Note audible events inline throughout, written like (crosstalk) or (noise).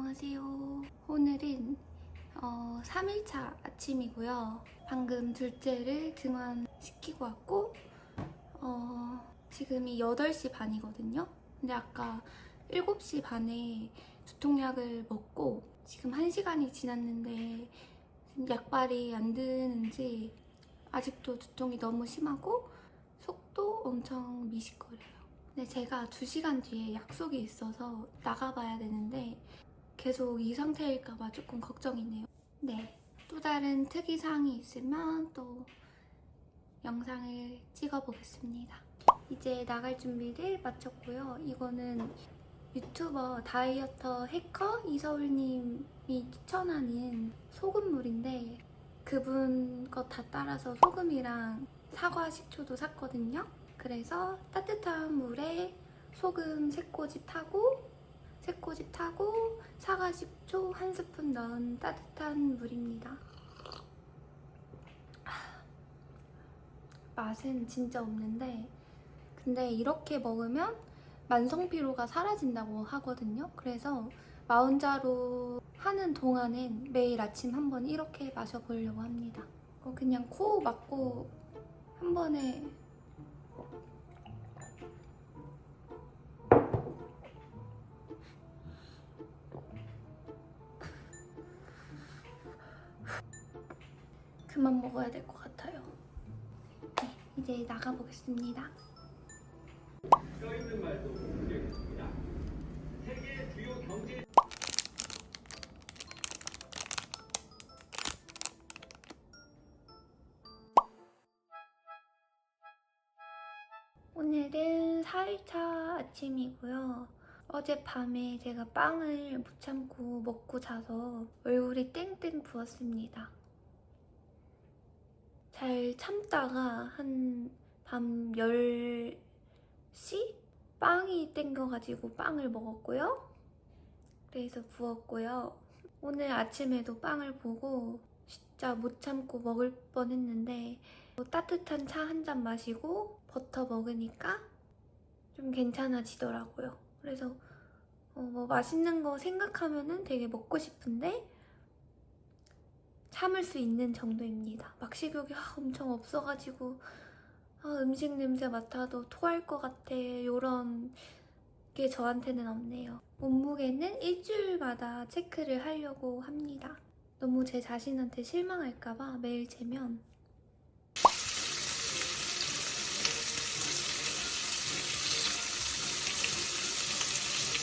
안녕하세요. 오늘은 어, 3일차 아침이고요. 방금 둘째를 등원시키고 왔고 어, 지금이 8시 반이거든요. 근데 아까 7시 반에 두통약을 먹고 지금 1시간이 지났는데 약발이 안 드는지 아직도 두통이 너무 심하고 속도 엄청 미식거려요. 근데 제가 2시간 뒤에 약속이 있어서 나가봐야 되는데 계속 이 상태일까봐 조금 걱정이네요. 네. 또 다른 특이사항이 있으면 또 영상을 찍어보겠습니다. 이제 나갈 준비를 마쳤고요. 이거는 유튜버 다이어터 해커 이서울님이 추천하는 소금물인데 그분 거다 따라서 소금이랑 사과 식초도 샀거든요. 그래서 따뜻한 물에 소금 세 꼬집 타고 세 꼬집 타고 사과 식초 한 스푼 넣은 따뜻한 물입니다. 맛은 진짜 없는데 근데 이렇게 먹으면 만성 피로가 사라진다고 하거든요. 그래서 마운자로 하는 동안엔 매일 아침 한 번 이렇게 마셔보려고 합니다. 어, 그냥 코 막고 한 번에 그만 먹어야 될 것 같아요. 네, 이제 나가보겠습니다. 오늘은 4일차 아침이고요. 어젯밤에 제가 빵을 못 참고 먹고 자서 얼굴이 땡땡 부었습니다. 잘 참다가 한 밤 10시? 빵이 땡겨가지고 빵을 먹었고요. 그래서 부었고요. 오늘 아침에도 빵을 보고 진짜 못 참고 먹을 뻔 했는데 뭐 따뜻한 차 한 잔 마시고 버터 먹으니까 좀 괜찮아지더라고요. 그래서 어, 뭐 맛있는 거 생각하면은 되게 먹고 싶은데 참을 수 있는 정도입니다. 막 식욕이 아, 엄청 없어가지고 아, 음식 냄새 맡아도 토할 것 같아 요런 게 저한테는 없네요. 몸무게는 일주일마다 체크를 하려고 합니다. 너무 제 자신한테 실망할까봐 매일 재면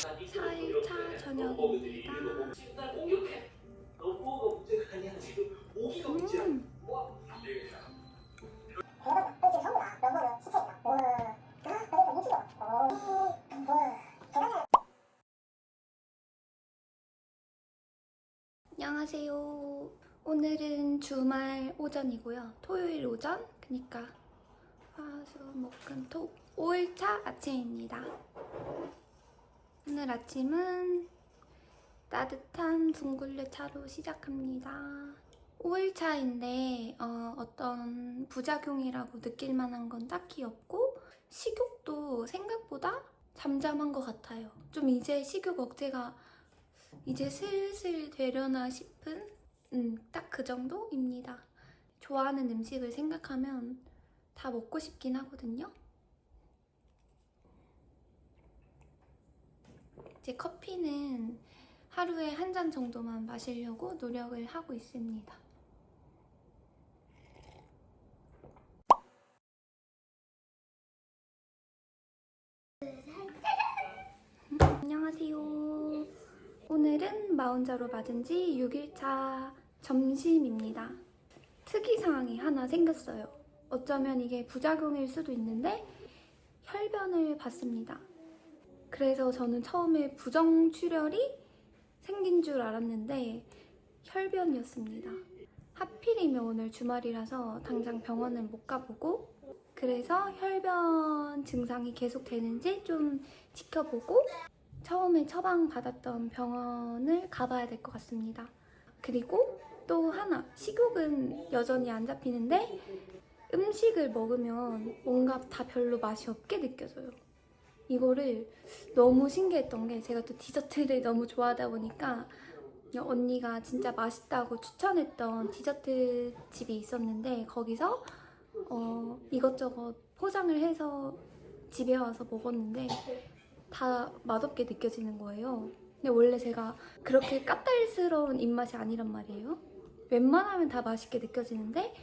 차 4일차 저녁입니다. 뭐가 문제가 아니야 지금 오기가 문제야. 음, 와. 대박, 그렇지 전부다. 너무는 시체니까. 어, 아, 그래도 인기도. 어, 대단해. 안녕하세요. 오늘은 주말 오전이고요. 토요일 오전, 그니까 화수 목금 토 5일차 아침입니다. 오늘 아침은 따뜻한 둥글레 차로 시작합니다. 5일차인데 어, 떤 부작용이라고 느낄 만한 건 딱히 없고 식욕도 생각보다 잠잠한 것 같아요. 좀 이제 식욕 억제가 이제 슬슬 되려나 싶은 음, 딱 그 정도입니다. 좋아하는 음식을 생각하면 다 먹고 싶긴 하거든요. 이제 커피는 하루에 한 잔 정도만 마시려고 노력을 하고 있습니다. 안녕하세요. 오늘은 마운자로 맞은 지 6일차 점심입니다. 특이사항이 하나 생겼어요. 어쩌면 이게 부작용일 수도 있는데 혈변을 봤습니다. 그래서 저는 처음에 부정출혈이 생긴 줄 알았는데 혈변이었습니다. 하필이면 오늘 주말이라서 당장 병원은 못 가보고 그래서 혈변 증상이 계속 되는지 좀 지켜보고 처음에 처방 받았던 병원을 가봐야 될 것 같습니다. 그리고 또 하나 식욕은 여전히 안 잡히는데 음식을 먹으면 뭔가 다 별로 맛이 없게 느껴져요. 이거를 너무 신기했던 게 제가 또 디저트를 너무 좋아하다 보니까 언니가 진짜 맛있다고 추천했던 디저트 집이 있었는데 거기서 어, 이것저것 포장을 해서 집에 와서 먹었는데 다 맛없게 느껴지는 거예요. 근데 원래 제가 그렇게 까탈스러운 입맛이 아니란 말이에요. 웬만하면 다 맛있게 느껴지는데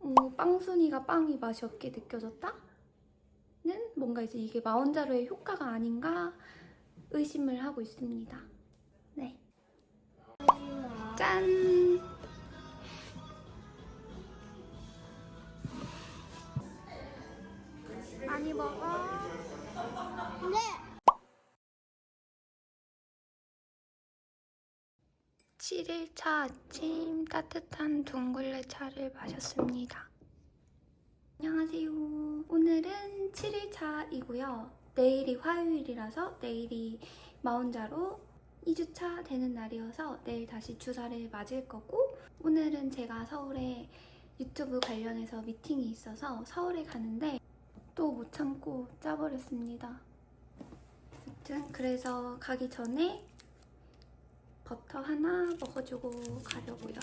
어, 빵순이가 빵이 맛이 없게 느껴졌다? 는 뭔가 이제 이게 마원자로의 효과가 아닌가 의심을 하고 있습니다. 네. 짠! 많이 먹어. 네. 7일차 아침 따뜻한 둥글레 차를 마셨습니다. 안녕하세요. 오늘은 7일차이고요. 내일이 화요일이라서 내일이 마운자로 2주차 되는 날이어서 내일 다시 주사를 맞을 거고 오늘은 제가 서울에 유튜브 관련해서 미팅이 있어서 서울에 가는데 또 못 참고 짜버렸습니다. 아무튼 그래서 가기 전에 버터 하나 먹어주고 가려고요.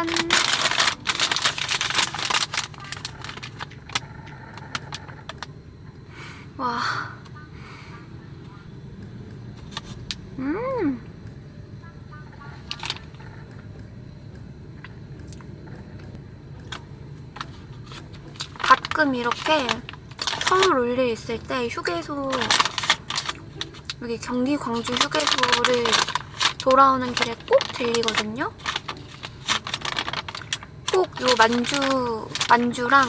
짠! 와. 음. 가끔 이렇게 서울 올리 있을 때 휴게소 여기 경기 광주 휴게소를 돌아오는 길에 꼭 들리거든요. 꼭 요 만주 만주랑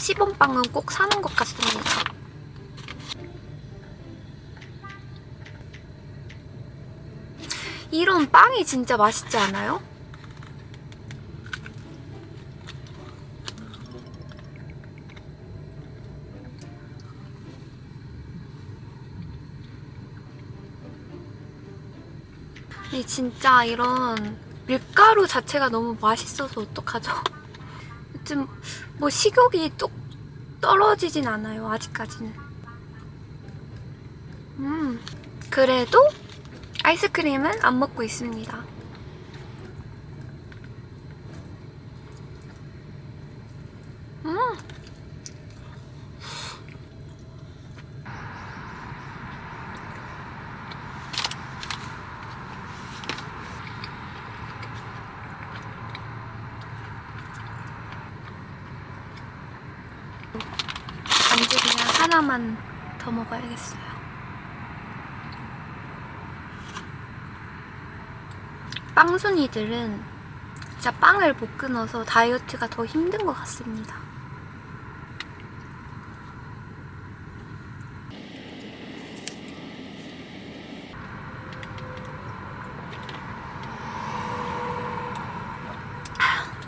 시범빵은 꼭 사는 것 같습니다. 이런 빵이 진짜 맛있지 않아요? 이 진짜 이런 밀가루 자체가 너무 맛있어서 어떡하죠? 좀뭐 식욕이 뚝 떨어지진 않아요 아직까지는. 음 그래도 아이스크림은 안 먹고 있습니다. 음. 안주 그냥 하나만 더 먹어야겠어요. 빵순이들은 진짜 빵을 못 끊어서 다이어트가 더 힘든 것 같습니다.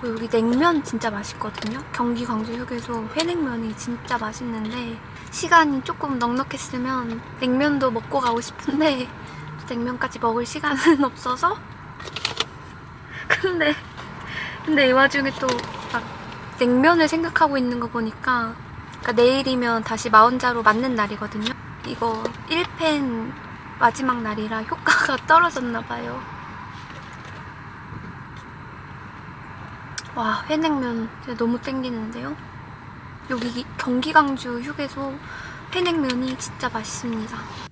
그리고 여기 냉면 진짜 맛있거든요. 경기 광주 휴게소 회냉면이 진짜 맛있는데 시간이 조금 넉넉했으면 냉면도 먹고 가고 싶은데 냉면까지 먹을 시간은 (laughs) 없어서 근데 근데 이 와중에 또 막 냉면을 생각하고 있는 거 보니까 그러니까 내일이면 다시 마흔자로 맞는 날이거든요. 이거 1펜 마지막 날이라 효과가 (laughs) 떨어졌나 봐요. 와 회냉면 진짜 너무 땡기는데요. 여기 경기 광주 휴게소 회냉면이 진짜 맛있습니다.